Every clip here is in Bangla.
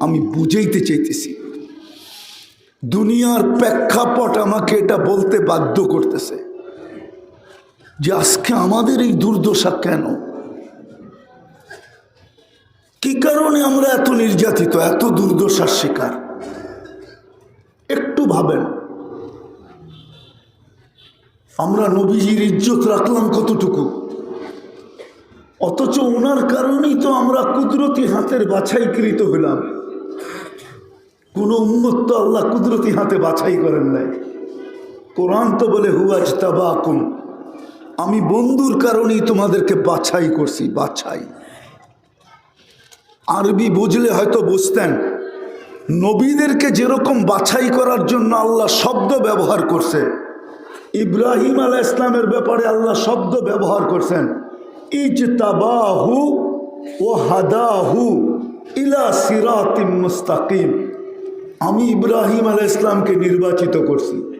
আমি বুঝাইতে চাইতেছি। দুনিয়ার প্রেক্ষাপট আমাকে এটা বলতে বাধ্য করতেছে যে আজকে আমাদের এই দুর্দশা কেন? কি কারণে আমরা এত নির্যাতিত, এত দুর্দশার শিকার? একটু ভাবেন। আমরা নবীজির ইজ্জত রাখলাম কতটুকু? অথচ ওনার কারণেই তো আমরা কুদরতি হাতের বাছাইকৃত হইলাম কোন উন্মত তো আল্লাহ কুদরতি হাতে বাছাই করেন নাই। কোরআন তো বলে হুয়াজ তাবাকুম আমি বন্ধুর কারণেই তোমাদেরকে বাছাই করছি, বাছাই। আরবি বুঝলে হয়তো বুঝতেন, নবীদেরকে যেরকম বাছাই করার জন্য আল্লাহ শব্দ ব্যবহার করছে, ইব্রাহিম আলাহ ইসলামের ব্যাপারে আল্লাহ শব্দ ব্যবহার করছেন ইজ তাবাহু ও হাদাহু ইলা সিরাতিম মুস্তাকিম। আমি ইব্রাহিম আলাহ ইসলামকে নির্বাচিত করছি।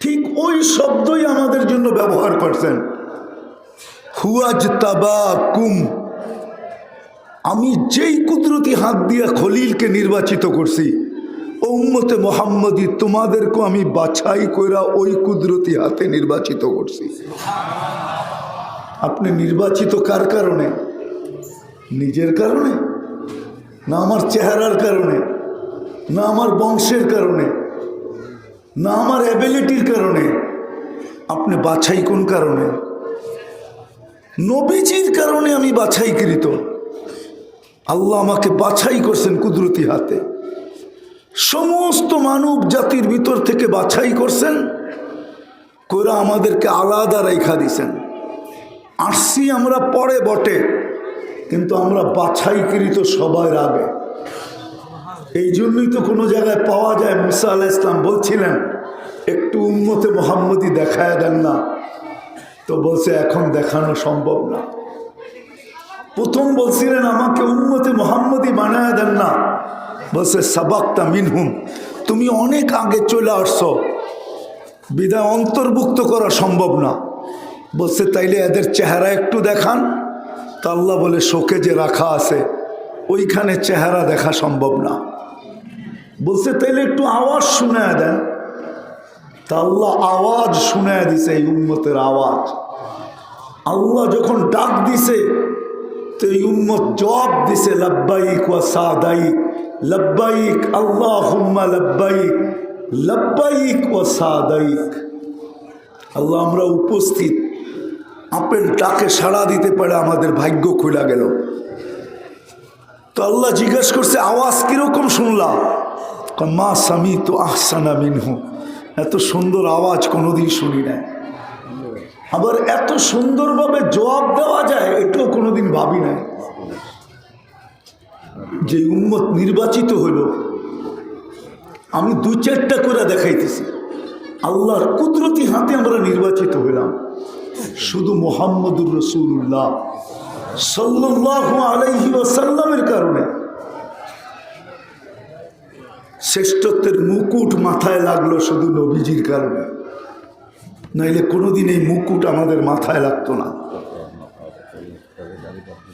ঠিক ওই শব্দই আমাদের জন্য ব্যবহার করছেন। হুয়াজ তাবা কুম আমি যেই কুদরতি হাত দিয়ে খলিলকে নির্বাচিত করছি ও উম্মতে মোহাম্মদী, তোমাদেরকেও আমি বাছাই কইরা ওই কুদরতি হাতে নির্বাচিত করছি। আপনি নির্বাচিত কার কারণে? নিজের কারণে? না আমার চেহারার কারণে? না আমার বংশের কারণে, না আমার অ্যাবিলিটির কারণে, আপনি বাছাই কোন কারণে? নবীজির কারণে আমি বাছাইকৃত। আল্লাহ আমাকে বাছাই করছেন কুদরতি হাতে। সমস্ত মানব জাতির ভিতর থেকে বাছাই করছেন করে আমাদেরকে আলাদা রেখা দিছেন। আসছি আমরা পরে বটে, কিন্তু আমরা বাছাইকৃত সবার আগে। এই জন্যই তো কোনো জায়গায় পাওয়া যায় মুসা আলাহ ইসলাম বলছিলেন, একটু উন্মতে মোহাম্মদী দেখায় দেন না। তো বলছে, এখন দেখানো সম্ভব না। প্রথম বলছিলেন, আমাকে উন্মতে মোহাম্মদী বানায় দেন না। বলছে, সাবাক্তা মিনহুম, তুমি অনেক আগে চলে আসছো। বিদায় অন্তর্ভুক্ত করা সম্ভব না। বলছে, তাইলে এদের চেহারা একটু দেখান। তা আল্লাহ বলে, শোকে যে রাখা আছে, ওইখানে চেহারা দেখা সম্ভব না। বলছে, তাইলে একটু আওয়াজ শুনে দেন। তা আল্লাহ আওয়াজ শুনে দিছে এই উন্মতের আওয়াজ। আল্লাহ যখন ডাক দিছে, তো এই উম্মত জবাব দিছে, লব্বাইক ওয়া সাদাইক, লব্বাইক আল্লাহ হুম্মা লব্বাইক লব্বাইক ও সাদাইক। আল্লাহ, আমরা উপস্থিত। আপেল ডাকে সাড়া দিতে পারে, আমাদের ভাগ্য খুলে গেল। তো আল্লাহ জিজ্ঞেস করছে, আওয়াজ কীরকম শুনলাম? মা সামি তো আহসানা মিনহু। এত সুন্দর আওয়াজ কোনোদিন শুনি না আবার এত সুন্দরভাবে জবাব দেওয়া যায়, এটাও কোনোদিন ভাবি নাই। যে উম্মত নির্বাচিত হলো আমি দু চারটা করে দেখাইতেছি। আল্লাহর কুদরতি হাতে আমরা নির্বাচিত হইলাম। শুধু মোহাম্মদুর রসুল্লাহ সাল্লাহ আলাইহি ওয়াসাল্লামের কারণে। শ্রেষ্ঠত্বের মুকুট মাথায় লাগল শুধু নবীজির কারণে। নাইলে কোনোদিন এই মুকুট আমাদের মাথায় লাগতো না।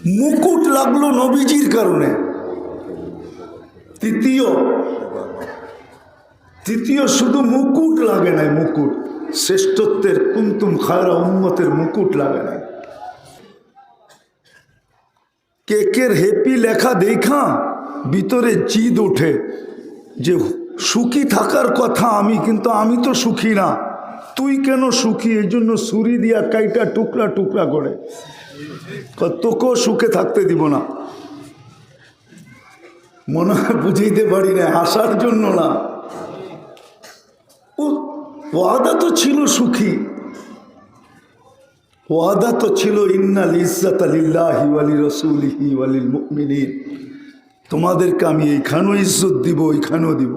মুকুট লাগল নবীজির কারণে। তৃতীয় তৃতীয় শুধু মুকুট লাগে নাই, মুকুট। শ্রেষ্ঠত্বের কুন্তুম খায়রা উন্মতের মুকুট লাগে নাই। কেকের হেপি লেখা দেখা, ভিতরে জিদ ওঠে। যে সুখী থাকার কথা আমি, কিন্তু আমি তো সুখী না। তুই কেন সুখী? এই জন্য সুরি দিয়া কাইটা টুকরা টুকরা করে। তোকেও সুখে থাকতে দিব না। মনে হয় বুঝাইতে পারি না হাসার জন্য না। ও, ওয়াদা তো ছিল সুখী। ওয়াদা তো ছিল, ইন্নাল ইজ্জাত আলিল্লাহি ওয়ালি রসুলিহি ওয়ালিল মুমিনিন। তোমাদেরকে আমি এইখানেও ইজ্জত দিব, ওইখানেও দিব।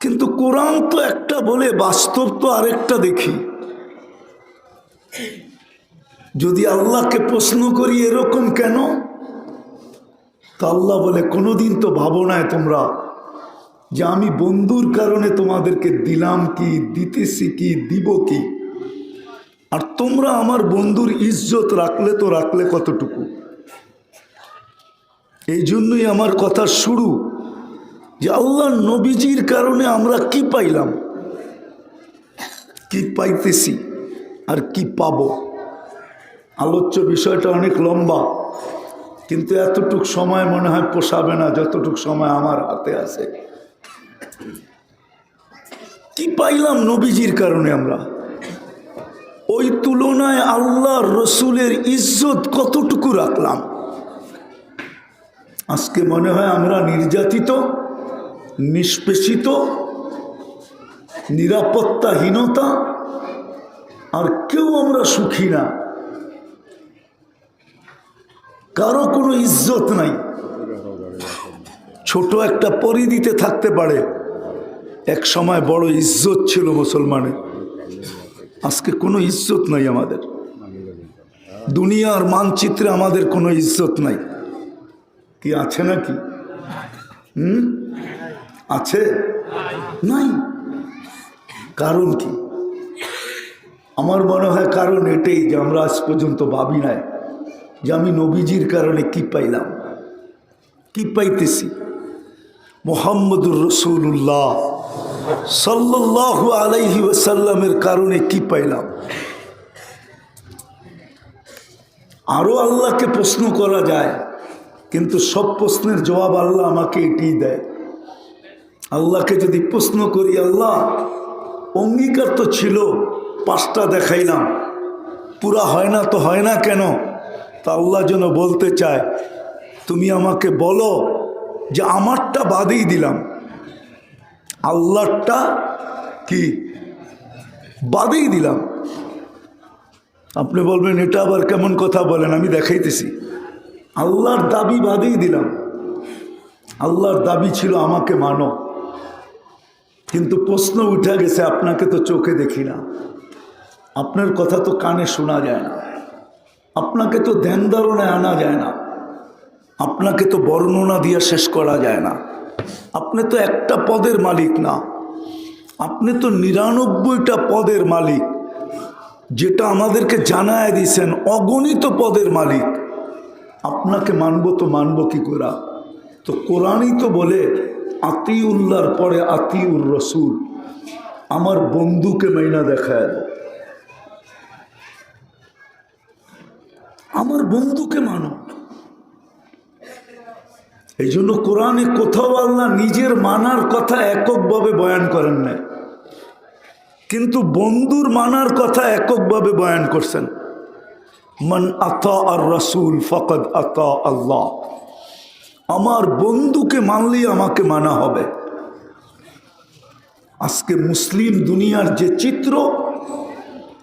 কিন্তু কোরআন তো একটা বলে, বাস্তব তো আরেকটা দেখি। যদি আল্লাহকে প্রশ্ন করি এরকম কেন? তা আল্লাহ বলে, কোনোদিন তো ভাবো নাই তোমরা যে আমি বন্ধুর কারণে তোমাদেরকে দিলাম কি, দিতেছি কি, দিব কি? আর তোমরা আমার বন্ধুর ইজ্জত রাখলে তো রাখলে কতটুকু? এই জন্যই আমার কথা শুরু যে আল্লাহ নবীজির কারণে আমরা কি পাইলাম? কি পাইতেছি? আর কি পাব? আলোচ্য বিষয়টা অনেক লম্বা, কিন্তু এতটুক সময় মনে হয় পোষাবে না, যতটুক সময় আমার হাতে আছে। কি পাইলাম নবীজির কারণে আমরা? ওই তুলনায় আল্লাহ রসুলের ইজ্জত কতটুকু রাখলাম? আজকে মনে হয় আমরা নির্যাতিত, নিষ্পেষিত, নিরাপত্তাহীনতা, আর কেউ আমরা সুখী না। কারও কোনো ইজ্জত নাই। ছোট একটা পরিধিতে থাকতে পারে। এক সময় বড় ইজ্জত ছিল মুসলমানের। আজকে কোনো ইজ্জত নাই আমাদের। দুনিয়ার মানচিত্রে আমাদের কোনো ইজ্জত নাই। কি আছে নাকি? হুম? আছে? নাই। কারণ কি? আমার মনে হয় কারণ এটাই যে আমরা আজ পর্যন্ত ভাবি নাই যে আমি নবীজির কারণে কি পাইলাম, কি পাইতেছি। মোহাম্মদুর রসুল্লাহ সাল্লাহ আলাইহি ওয়াসাল্লামের কারণে কি পাইলাম? আরও আল্লাহকে প্রশ্ন করা যায় কিন্তু সব প্রশ্নের জবাব আল্লাহ আমাকে এটিই দেয়। আল্লাহকে যদি প্রশ্ন করি, আল্লাহ, অঙ্গীকার তো ছিল, পাঁচটা দেখাইলাম। পুরা হয় না তো হয় না কেন? তা আল্লাহ যেন বলতে চায়, তুমি আমাকে বলো যে আমারটা বাদেই দিলাম। আল্লাহটা কি? বাদেই দিলাম। আপনি বলবেন, এটা আবার কেমন কথা বলেন? আমি দেখাইতেছি। আল্লাহর দাবি বাদেই দিলাম। আল্লাহর দাবি ছিল আমাকে মানো। কিন্তু প্রশ্ন উঠে গেছে, আপনাকে তো চোখে দেখি না। আপনার কথা তো কানে শোনা যায় না। আপনাকে তো ধ্যান ধারণায় আনা যায় না। আপনাকে তো বর্ণনা দিয়ে শেষ করা যায় না। আপনি তো একটা পদের মালিক না। আপনি তো নিরানব্বইটা পদের মালিক। যেটা আমাদেরকে জানায় দিয়েছেন, অগণিত পদের মালিক। আপনাকে মানব তো মানব কি করা? তো কোরআনই তো বলে, আতিউল্লাহর পরে আতিউর রসুল। আমার বন্ধুকে মাইনা দেখায় আমার বন্ধুকে মানো। এই জন্য কোরআনে কোথাও আল্লাহ নিজের মানার কথা এককভাবে বয়ান করেন নাই। কিন্তু বন্ধুর মানার কথা এককভাবে বয়ান করছেন। মান আতা আর রসুল ফকদ আতা আল্লাহ। আমার বন্ধুকে মানলেই আমাকে মানা হবে। আজকে মুসলিম দুনিয়ার যে চিত্র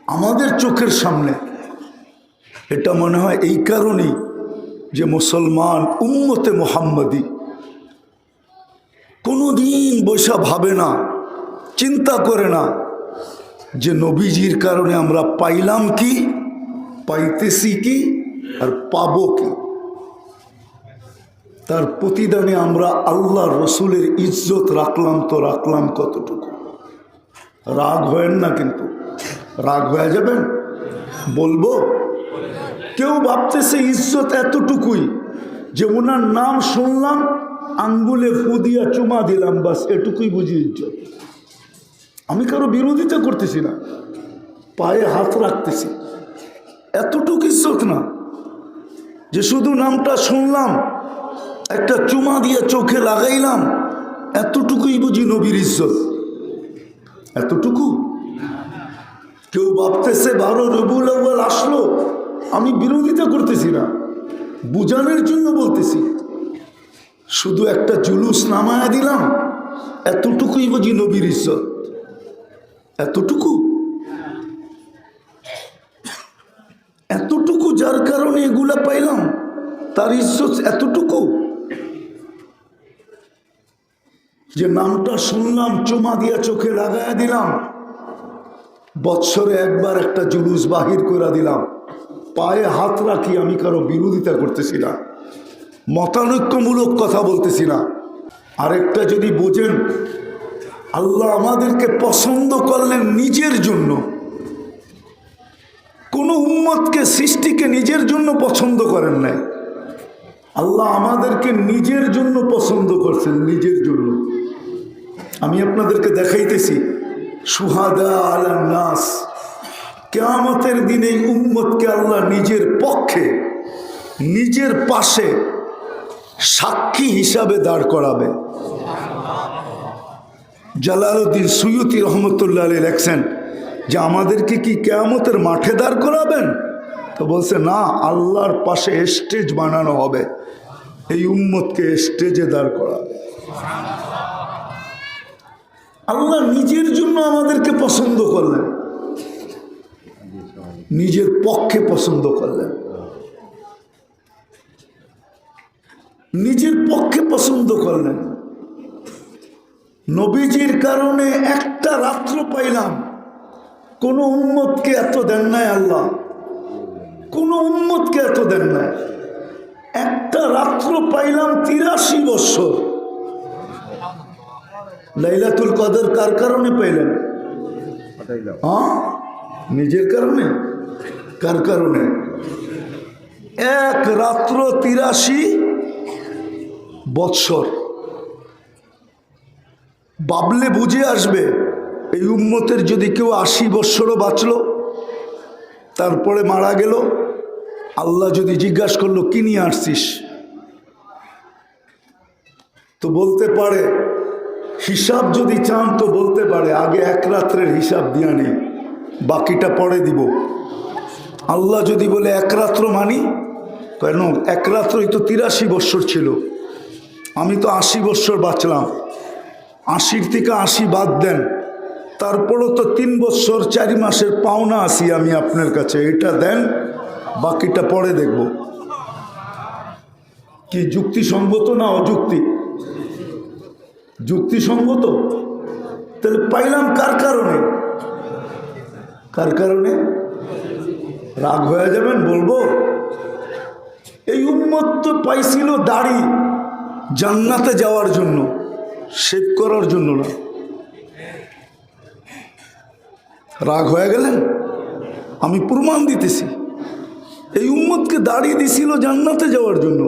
আমাদের চোখের সামনে, এটা মনে হয় এই কারণেই যে মুসলমান উম্মতে মোহাম্মদি কোনো দিন বৈশা ভাবে না, চিন্তা করে না যে নবীজির কারণে আমরা পাইলাম কি? পাইতেছি কি আর পাবো কি? তার প্রতিদানে আমরা আল্লাহ রসুলের ইজ্জত রাখলাম তো রাখলাম কতটুকু? রাগ হয়েন না কিন্তু। রাগ হয়ে যাবেন? বলব? কেউ ভাবতেছে ইজ্জত এতটুকুই যে ওনার নাম শুনলাম, আঙ্গুলে ফুদিয়া চুমা দিলাম, বাস এটুকুই বুঝি ইজ্জত। আমি কারও বিরোধিতা করতেছি না, পায়ে হাত রাখতেছি। এতটুকু ইজ্জত না, যে শুধু নামটা শুনলাম, একটা চুমা দিয়ে চোখে লাগাইলাম, এতটুকুই বুঝি নবীর ইজ্জত। এতটুকু? কেউ ভাবতেছে বারো রবুল আউ্বাল আসলো, আমি বিরোধিতা করতেছি না, বুঝানোর জন্য বলতেছি। শুধু একটা জুলুস নামায়া দিলাম, এতটুকুই বুঝি নবীর ইজ্জত। এতটুকু এতটুকু যার কারণে এগুলা পাইলাম, তার ইজ্জত এতটুকু যে নামটা শুনলাম, চুমা দিয়া চোখে লাগাইয়া দিলাম। বৎসরে একবার একটা জুলুস বাহির করে দিলাম। পায়ে হাত রাখি আমি কারও বিরোধিতা করতেছি না, মতানৈক্যমূলক কথা বলতেছি না। আরেকটা যদি বোঝেন, আল্লাহ আমাদেরকে পছন্দ করলেন নিজের জন্য। কোনো উম্মতকে সৃষ্টিকে নিজের জন্য পছন্দ করেন নাই। আল্লাহ আমাদেরকে নিজের জন্য পছন্দ করছেন, নিজের জন্য। আমি আপনাদেরকে দেখাইতেছি, সুহাদা আলা নাস। কেয়ামতের দিনে উম্মতকে আল্লাহ নিজের পক্ষে, নিজের পাশে সাক্ষী হিসাবে দাঁড় করাবে। জালালউদ্দিন সুয়ুতি রহমতুল্লাহ আলী লেখছেন যে আমাদেরকে কি কেয়ামতের মাঠে দাঁড় করাবেন? তো বলছে, না, আল্লাহর পাশে স্টেজ বানানো হবে। এই উম্মতকে স্টেজে দাঁড় করাবে। আল্লাহ নিজের জন্য আমাদেরকে পছন্দ করলেন। নিজের পক্ষে পছন্দ করলেন। নিজের পক্ষে পছন্দ করলেন। নবীজির কারণে একটা রাত্র পাইলাম। কোন উম্মতকে এত দেন নাই আল্লাহ। কোন উম্মতকে এত দেন নাই। একটা রাত্র পাইলাম তিরাশি বছর। লাইলাতুল কদর কার কারণে পাইলেন? হ্যাঁ? নিজের কারণে? কার কারণে? এক রাত্র তিরাশি বৎসর বাবলে বুঝে আসবে। এই উম্মতের যদি কেউ আশি বৎসরও বাঁচল, তারপরে মারা গেল, আল্লাহ যদি জিজ্ঞাসা করল, কি নিয়ে আসছিস? তো বলতে পারে, হিসাব যদি চান তো বলতে পারে, আগে এক রাত্রের হিসাব দিয়া নেই বাকিটা পরে দিব। আল্লাহ যদি বলে, এক রাত্র মানি? কেন? এক রাত্রই তো তিরাশি বৎসর ছিল। আমি তো আশি বৎসর বাঁচলাম। আশির থেকে আশি বাদ দেন। তারপরও তো তিন বছর, চারি মাসের পাওনা আসি আমি আপনার কাছে। এটা দেন, বাকিটা পরে দেখব। কি যুক্তিসঙ্গত না অযুক্তি? যুক্তিসঙ্গত? তাহলে পাইলাম কার কারণে? কার কারণে? রাগ হয়ে যাবেন, বলব? এই উন্মত তো পাইছিল দাড়ি জান্নাতে যাওয়ার জন্য, শেভ করার জন্য না। রাগ হয়ে গেলেন? আমি প্রমাণ দিতেছি। এই উম্মতকে দাঁড়িয়ে দিছিল জান্নাতে যাওয়ার জন্য।